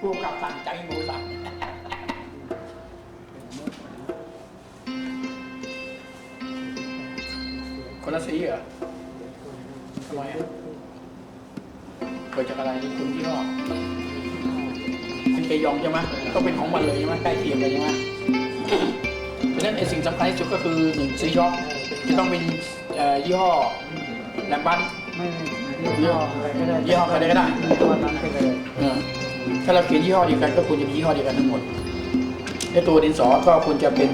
ผู้กับสั่งใจหมูสั่งคนละสีเหรอทำไมอะเกิดจากอะไรคุณยี่ห้อเป็นเกยองใช่ไหมต้องเป็นของมันเลยใช่ไหมใกล้เคียงกันใช่ไหมเพราะฉะนั้นไอ้สิ่งสำคัญที่สุดก็คือหนึ่งซีช็อปจะต้องเป็นยี่ห้อแลมบันไม่ยี่ห้ออะไรก็ได้ยี่ห้ออะไรก็ได้ยี่ห้อนั้นไปเลย ถ้าเราเขียนยี่ห้อเดียวกันก็ควรจะมียี่ห้อเดียวกันทั้งหมดและตัวดินสอก็ควรจะเป็น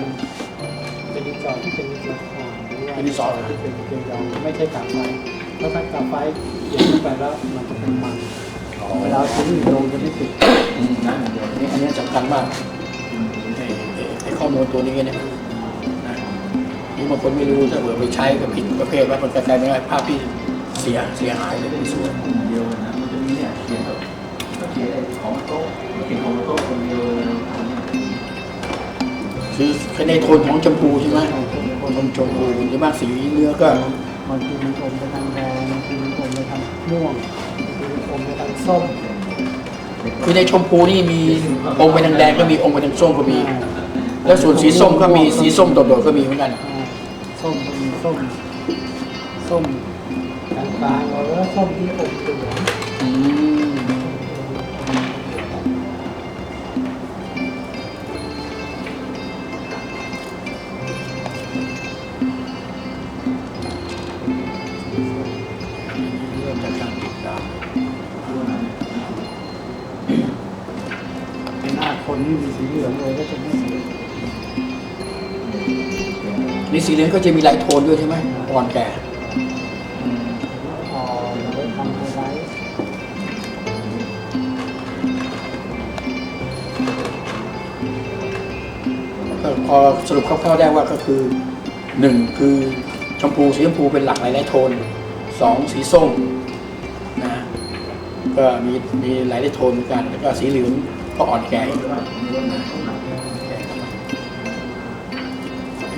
เป็นดินสอที่เป็นดินสออ่าหรือว่าเป็นดินสอเหรอที่เป็นเกลียวไม่ใช่กาบไฟเพราะถ้ากาบไฟเขียนลงไปแล้วมันจะเป็นมันเวลาชิ้นอื่นลงจะไม่ติดอืมนะอันนี้อันนี้สำคัญมากไอ้ไอ้ไอ้ข้อมูลตัวนี้เนี่ยนะนี่บางคนไม่รู้ถ้าเผื่อไปใช้กับผิดประเภทว่ามันกระจายไม่ได้ภาพที่เสียเสียหายเลยไม่สวยเดียวนะมันจะมีเนี่ยเขียนแบบก็เขียนไอ้ของโต๊ะเขียนของโต๊ะคนเดียวคือคือในโทนของชมพูใช่ไหมโทนชมพูหรือมากสีเนื้อก็บางทีมันอมไปทางแดงบางทีมันอมไปทางม่วงบางทีมันอมไปทางส้มคือในชมพูนี่มีองค์ไปทางแดงก็มีองค์ไปทางส้มก็มี แล้วส่วนสีส้มก็มีสีส้มโดดๆก็มีเหมือนกันส้มก็มีส้มส้มกลางๆแล้วก็ส้มที่อมเหลือง สีเหลืองก็จะมีหลายโทนด้วยใช่ไหมอ่อนแก่พอเราได้ทำไฮไลท์ก็พอสรุปคร่าวๆได้ว่าก็คือหนึ่งคือชมพูสีชมพูเป็นหลักหลายๆโทนสองสีส้มนะก็มีมีหลายๆโทนเหมือนกันแล้วก็สีเหลืองก็อ่อนแก่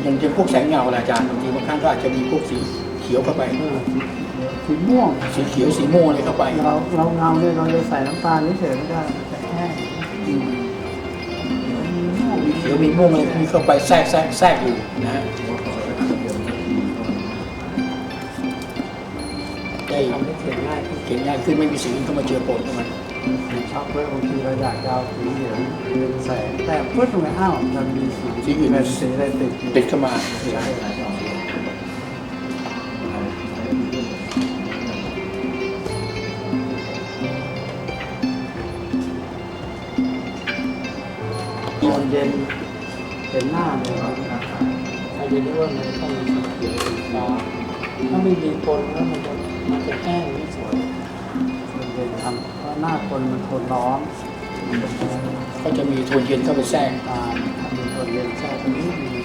อีกอย่างเช่นพวกแสงเงาแหละอาจารย์บางทีบางครั้งก็อาจจะมีพวกสีเขียวเข้าไปเออสีม่วงสีเขียวสีม่วงอะไรเข้าไป เราเราเงาเนี่ยเราจะใส่น้ำตาลเฉยๆไม่ได้มันจะแห้งอืมมีม่วงมีเขียวมีม่วงอะไรพวกนี้เข้าไปแทรกแทรกแทรกอยู่นะฮะได้ทำให้เขียนง่ายขึ้นเขียนง่ายขึ้นไม่มีสีอื่นเข้ามาเจือปนเข้า มาสีช็อกเลยบางทีเราอยากจะเอาสีเหลืองเรืองแสงแต่ปุ๊บตรงไหนอ้าวมันมีสีสีอื่น เป็นสีอะไรติดอยู่ติดเข้ามาตอนเย็นเป็นหน้าเนี่ยเราใครจะรู้ว่ามันต้องมีสีเขียวสีฟ้าถ้าไม่มีคนแล้วมันจะมันจะแห้ง ทำเพราะหน้าคนมันทนร้อนก็จะมีโทนเย็นเข้าไปแทรกตาทำเป็นตัวเย็นแช่ตรงนี้มีจะมัน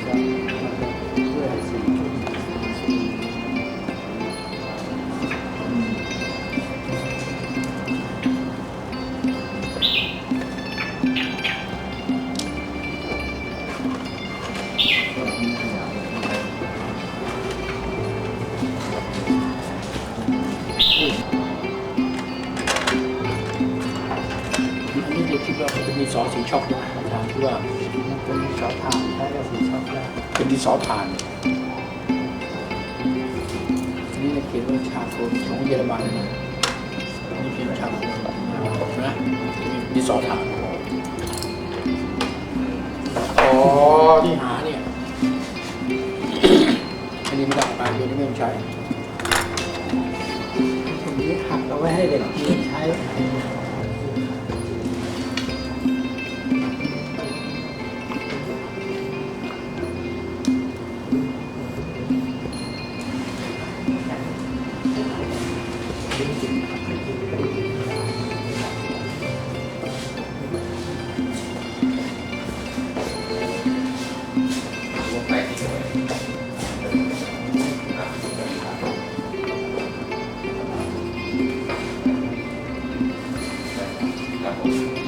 กคิดว่าเป็นดินสอสีช็อกนะอาจารย์คิดว่าเป็นสีถ่านใช้กับสีช็อกได้เป็นดินสอถ่านนนี้เขียนว่าชาโคนของเยอรมันนะนนี้เขียนชาโคนนะดินสอถ่านอ๋อที่หาเนี่ยอันนี้ไม่ได้ไปเดี๋ยวนี้ไม่ต้องใช้ตรงนี้หักเอาไว้ให้เด็กกินใช้ อ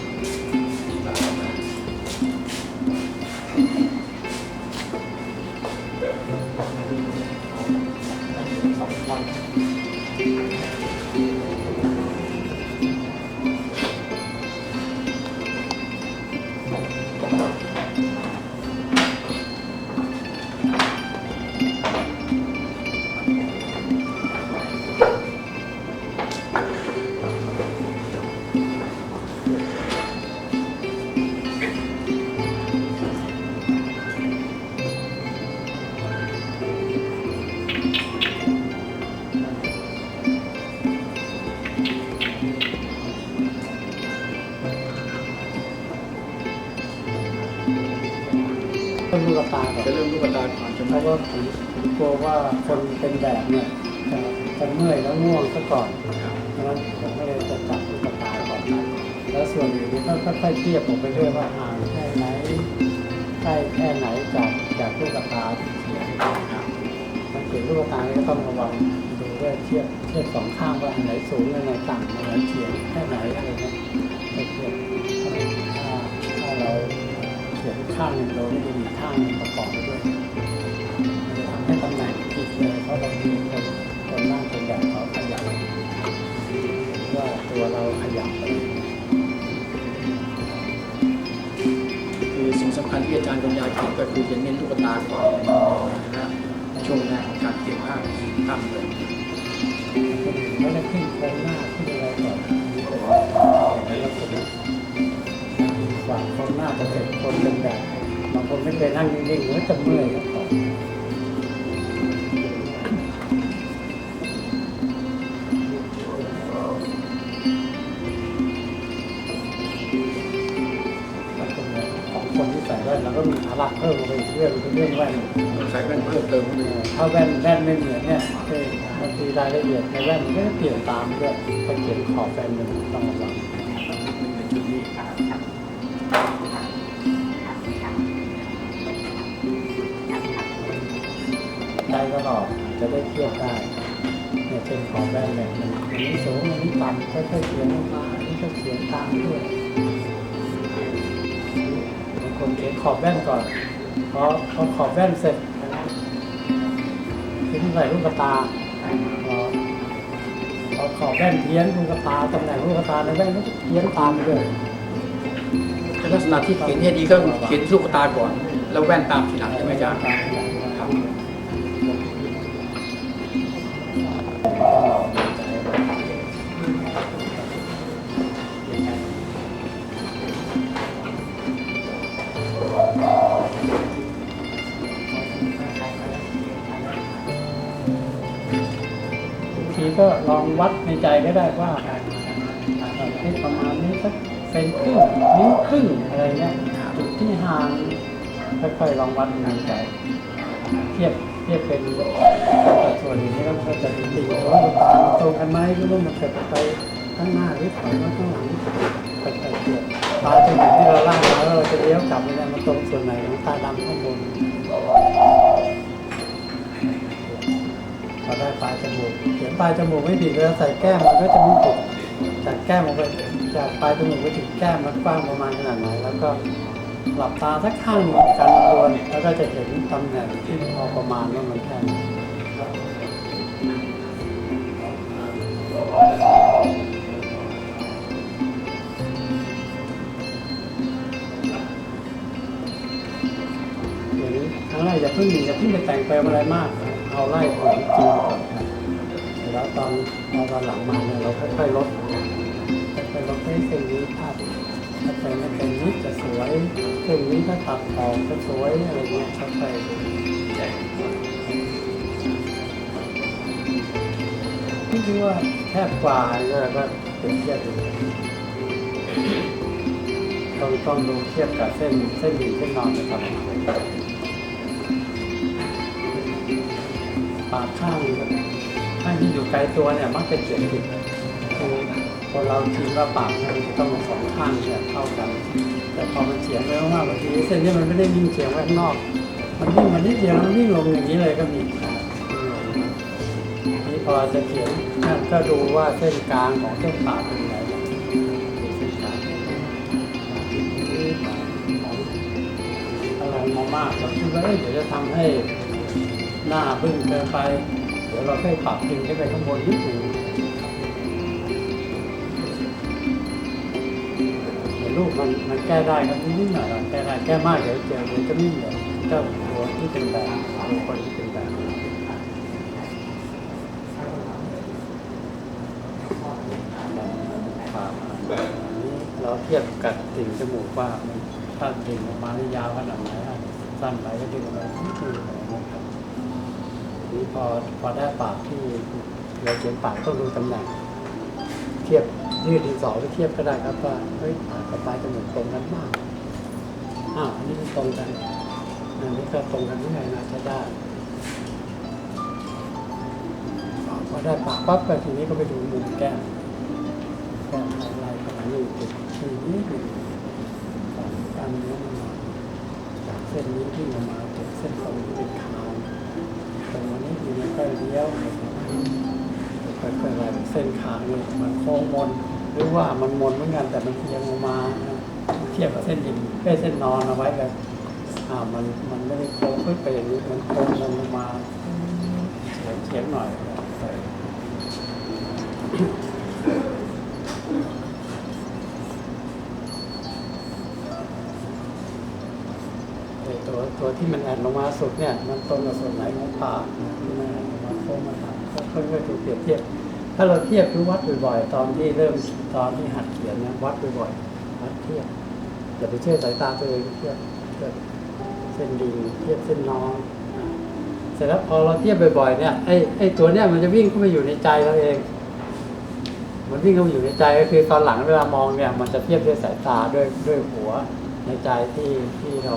เพราะว่าผมผมกลัวว่าคนเป็นแบบเนี่ยจะจะเมื่อยแล้วง่วงซะก่อนเพราะฉะนั้นผมก็เลยจะจับลูกตาก่อนแล้วส่วนอื่นนี่ก็ค่อยๆเทียบผมไปเรื่อยว่าห่างแค่ไหนใกล้แค่ไหนจากจากลูกตาที่เสียมันเสียลูกตานี่ก็ต้องระวังดูด้วยเทียบเทียบสองข้างว่าอันไหนสูงอันไหนต่ำอันไหนเฉียงแค่ไหนอะไรเงี้ยเทียบถ้าถ้าเราเขียนข้างหนึ่งเราไม่ได้มีข้างหนึ่งประกอบไปด้วย ราะบางทีคนคนนั่งเป็นแบบเขาขยับว่าตัวเราขยับไปคือสิ่งสำคัญที่อาจารย์ปัญญาเขียนก็คือจะเน้นลูกตาก่อนนะช่วงแรกของการเขียนภาพภาพเลยคนอื่นเขาจะขึ้นโครงหน้าขึ้นอะไรก่อนแล้วก็กว่าโครงหน้าจะเสร็จคนเป็นแบบบางคนไม่เคยนั่งนิ่งๆก็จะเมื่อย ส่แว่นแล้วก็มีภาระเพิ่มลงไปอีกเรื่องคือเรื่องแว่นใส่แว่นเพิ่มเติมเข้าไปถ้าแว่นแว่นไม่เหมือนเนี่ยคือบางทีรายละเอียดในแว่นมันก็จะเปลี่ยนตามด้วยไปเขียนขอบแว่นหนึ่งต้องระวังในจุดนี้ได้ก็หลอกจะได้เทียบได้เนี่ยเป็นขอบแว่นแบบหนึงอันนี้สูงอันนี้ต่ำค่อยๆเขียนลงมาอันนี้ก็เขียนตามด้วย บางคนเขียนขอบแว่นก่อนพอพอขอบแว่นเสร็จทิ้งใส่ลูกตาพอพอขอบแว่นเพี้ยนลูกตาตำแหน่งลูกตาในแว่นก็เพี้ยนตามไปด้วยลักษณะที่เขียนให้ดีก็เขียนลูกตาก่อน แล้วแว่นตามทีหลังใช่ไหมอาจารย์ครับ ก็ลองวัดในใจก็ได้ว่าให้ประมาณนี้สักเซนครึ่งนิ้วครึ่งอะไรเงี้ยจุดที่ห่างค่อยๆลองวัดในใจเทียบเทียบเป็นสัดส่วนอย่างนี้แล้วก็จะตีว่ามันต่างตรงกันไหมหรือว่ามันเกิดไปข้างหน้าหรือถอยมาข้างหลังค่อยๆเทียบปลายจมูกที่เราล่างมาแล้วเราจะเลี้ยวกลับไปเนี่ยมันตรงส่วนไหนของตาดำข้างบน พอได้ปลายจมูกเขียนปลายจมูกไม่ผิดเวลาใส่แก้มมันก็จะไม่ผิดจากแก้มออกไปจากปลายจมูกไปถึงแก้มมันกว้างประมาณขนาดไหนแล้วก็หลับตาสักข้างหนึ่งกันรวนแล้วก็จะเห็นตำแหน่งที่พอประมาณว่ามันแค่ไหนอย่างนี้ครั้งแรกอย่าเพิ่งอย่าเพิ่งไปแต่งเติมอะไรมาก เอาไล่ผลจริงก่อนนะแล้วตอนพอตอนหลังมาเนี่ยเราค่อยๆลดค่อยๆลดให้เส้นนี้ภาพถ้าเป็นเป็นนี้จะสวยเส้นนี้ถ้าตัดออกจะสวยอะไรเงี้ยค่อยๆนี่คือว่าแทบกว่าเนี่ยก็เปรียบเทียบดูต้องต้องดูเทียบกับเส้นเส้นหมี่เส้นนอนนะครับ ข้างข้างที่อยู่ไกลตัวเนี่ยมักจะเขียนผิดคือพอเราคิดว่าปากมันจะต้องสองข้างเนี่ยเท่ากัน แต่พอมันเฉียงไปมากๆบางทีเส้นนี้มันไม่ได้วิ่งเฉียงไว้ข้างนอก มันวิ่งมานิดเดียวมันวิ่งลงอย่างนี้เลยก็มีนี่พอจะเขียนก็ดูว่าเส้นกลางของเส้นปากเป็นไงลางอะไรมามากเราคิดว่าเอ้เดี๋ยวจะทำให้ หน้าบึ้งเกินไป เดี๋ยวเราค่อยปรับพิงขึ้นไปข้างบนนิดหนึ่งเดี๋ยวรูปมันมันแก้ได้ครับนิดหน่อยอแก้ได้แก้มากเดี๋ยวเจอเดี๋ยวจะไม่งเหมือนเจ้าตัวที่เป็นแบบคนที่เป็นแบบครับเราเทียบกับติ่งจมูกว่ามันถ้าติ่งออกมาได้ยาวขนาดไหนสั้นไปก็ดึงออกมา นี้พอพอได้ปากที่เราเขียนปากต้องดูตำแหน่ง เทียบยืดดินสอไปเทียบก็ได้ครับว่าเฮ้ยปากกับปลายจมูกตรงกันมากอ้าวอันนี้ตรงกันอันนี้ก็ตรงกันนี่ไงน่าจะได้พอได้ปากปั๊บก็ทีนี้ก็ไปดูมุมแก้มแก้มไล่ๆเข้าไปนี่ติดทีนี้ดูกล้ามเนื้อมันมาจากเส้นนี้ที่มันมาถึงเส้นตรงที่เป็นคา งตรงนี้ทีนี้ก็เลี้ยวค่อยๆไล่เส้นขางนี่มันโค้งมน หรือว่ามันมนเหมือนกันแต่มันเอียงลงมา เทียบกับเส้นดินเอ้ยเส้นนอนเอาไว้แบบอ่ามันมันไม่ได้โค้งขึ้นไปอย่างนี้มันโค้งลงมาเฉียงเฉียงหน่อย ตัวที่มันแอนลงมาสุดเนี่ยมันตรงกับส่วนไหนของปากที่มันแอนลงมาโค้งมาทางค่อยๆดูเปรียบเทียบ ถ้าเราเทียบหรือวัดบ่อยๆตอนที่เริ่มตอนที่หัดเขียนนะวัดบ่อยๆวัดเทียบอย่าไปเชื่อสายตาตัวเองเทียบเทียบเส้นดีเทียบเส้นน้องเสร็จแล้วพอเราเทียบบ่อยๆเนี่ยไอ้ไอ้ตัวเนี้ยมันจะวิ่งเข้าไปอยู่ในใจเราเองมันวิ่งเข้าไปอยู่ในใจก็คือตอนหลังเวลามองเนี่ย มันจะเทียบด้วยสายตาด้วยด้วยหัวในใจที่ที่เรา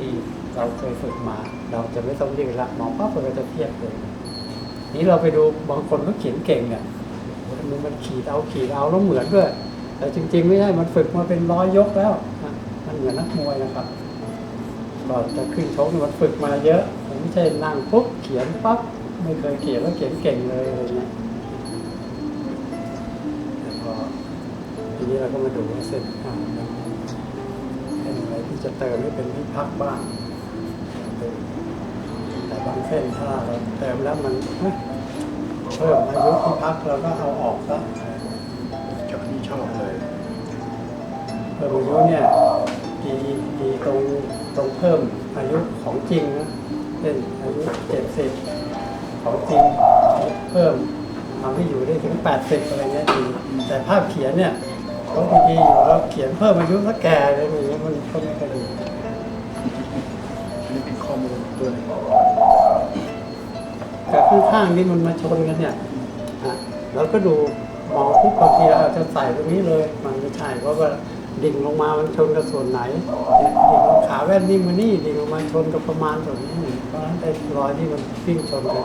ที่เราเคยฝึกมา เราจะไม่ต้องยืดละมองปั๊บเราจะเทียบเลยนี่เราไปดูบางคนเขาเขียนเก่งเนี่ยโอ้โหมันมันขีดเอาขีดเอาแล้วเหมือนด้วย แต่จริง ๆ ไม่ได้มันฝึกมาเป็นร้อยยกแล้วมันเหมือนนักมวยนะครับก่อนจะขึ้นชกมันฝึกมาเยอะมันไม่ใช่นั่งปุ๊บเขียนปั๊บไม่เคยเขียนแล้วเขียนเก่งเลยอะไรเงี้ยแต่พอทีนี้เราก็มาดูว่าเส้น ที่จะเติมให้เป็นที่พักบ้างแต่บางเส้นถ้าเราเติมแล้วมันเพิ่มอายุที่พักเราก็เอาออกซะจอนี่ชอบเลยเพิ่มอายุเนี่ยดีดีตรงตรงเพิ่มอายุของจริงนะเช่นอายุเจ็ดสิบของจริงเพิ่มทำให้อยู่ได้ถึงแปดสิบอะไรเงี้ยดีแต่ภาพเขียนเนี่ย เขาบางทีอยู่แล้วเขียนเพิ่มอายุสักแก่อะไรอย่างเงี้ยมันก็ไม่ค่อยดีนนี้เป็นข้อมูลตัวหนึงแต่ข้างๆนี่มันมาชนกันเนี่ยฮะเราก็ดูมองทุกบางทีเราอาจจะใส่ตรงนี้เลย มันไม่ใช่เพราะว่าดิ่งลงมามันชนกับส่วนไหนเนี่ยดิ่งลงขาแว่นนี่มานี่ดิ่งลงมาชนกับประมาณส่วนนี้นี่เพราะฉะนั้นไอ้รอยที่มันวิ่งชนกัน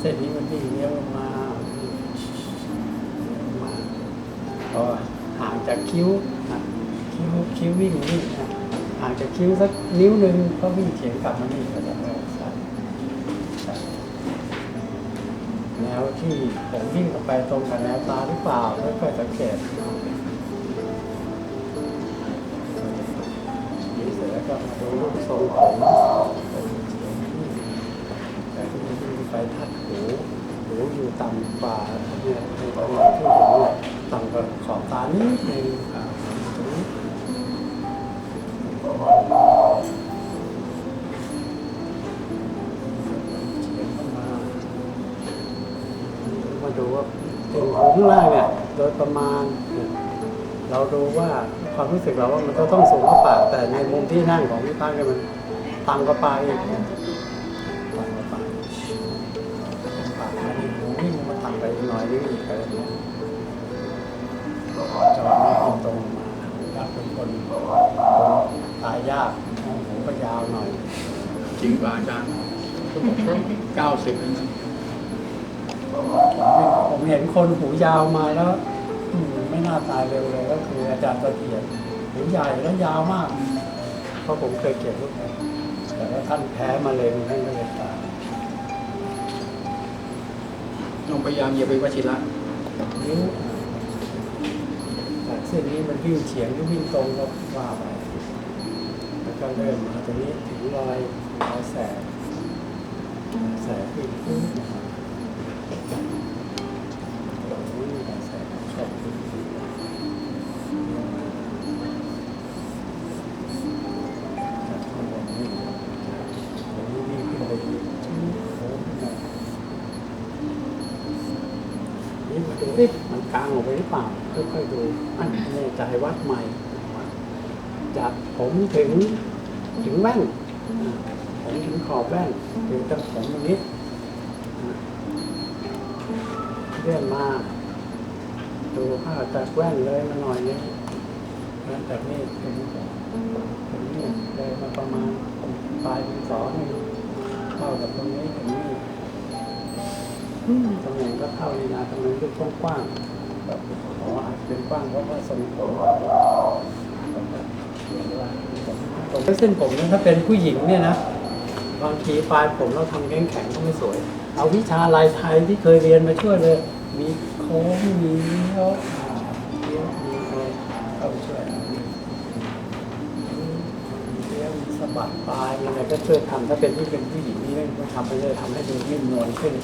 เส้นนี้มันวิ่งเลี้ยวลงมาลงมา พอห่างจากคิ้วคิ้วคิ้ววิ่งนี่อะห่างจากคิ้วสักนิ้วหนึ่งก็วิ่งเฉียงกลับมานี่ก็จะเออใช่ใช่แนวที่ผมวิ่งเข้าไปตรงกับแนวตาหรือเปล่าค่อยๆสังเกตนี่เสร็จแล้วก็มาดูรูปทรงผมแต่ที่มันวิ่งไปทัดหูหูอยู่ต่ำกว่าเนี่ยในตรงที่เห็นเนี่ยำกว่าขอบตา นิดนึงอ่าตรงนี้เขียนเข้ามาดูว่าเป็นหูข้างล่างเนี่ยโดยประมาณ เราดูว่าความรู้สึกเราว่ามันจะต้องสูงกว่าปากแต่ในมุมที่นั่งของพี่พักเนี่ยมันต่ำกว่าปากอีกต่ำกว่าปากปากมันหูนี่มันต่ำไปหน่อยนึงอีกอะไรเนี่ย จอนี่ตรงตรงๆมาอยากเป็นคนคนตายยากหูก็ยาวหน่อย จริงป่ะอาจารย์ก็บอกเก้าสิบแล้วนะผมเห็นคนหูยาวมาแล้วอืมไม่น่าตายเร็วเลยก็คืออาจารย์เสถียรหูใหญ่แล้วยาวมาก เพราะผมเคยเก็บรูปแบบแต่ว่าท่านแพ้มาเลยท่านก็เลยตายลองพยายามอย่าไปวชิระนิ้วจาก เส้นนี้มันวิ่งเฉียงหรือวิ่งตรงก็ว่าไปแล้วก็เริ่มมาตรงนี้ถึงรอยรอยแสบแสบขึ้นนะครับตรงนี้มีรอยแสบชอบวิ่งขึ้นจากข้างบนนี่ตรงนี้วิ่งขึ้นไปอีกชิ้นโค้งขึ้นมานี่มาดูดิมันกลางออกไปหรือเปล่าค่อยๆดูอันแน่ใจวัดใหม่จากผมถึงถึงแว่นอ่าผมถึงขอบแว่นถึงตั้งผมตรงนี้อ่าเลื่อนมาดูภาพจากแว่นเลยมาหน่อยนึงนั้นแต่นี่ตรงนี้ตรงนี้เลยมาประมาณปลายปีสองนี่เท่ากับตรงนี้ตรงนี้อืมตำแหน่งก็เท่านี้นะตรงนั้นก็กว้างๆ แบบอ๋ออาจจะเป็นกว้างเพราะว่าทรงผมผมเส้นผมเนี่ยถ้าเป็นผู้หญิงเนี่ยนะบางทีปลายผมเราทำแข็งแข็งๆก็ไม่สวย เอาวิชาลายไทยที่เคยเรียนมาช่วยเลย มีโค้งมีเลี้ยวเลี้ยวมีอะไรเข้าช่วยมีเลี้ยวมีสะบัดปลายมีอะไรก็ช่วยทำถ้าเป็นที่เป็นผู้หญิงนี่ก็ทำไปเลยทำให้ดูนิ่มนวลขึ้น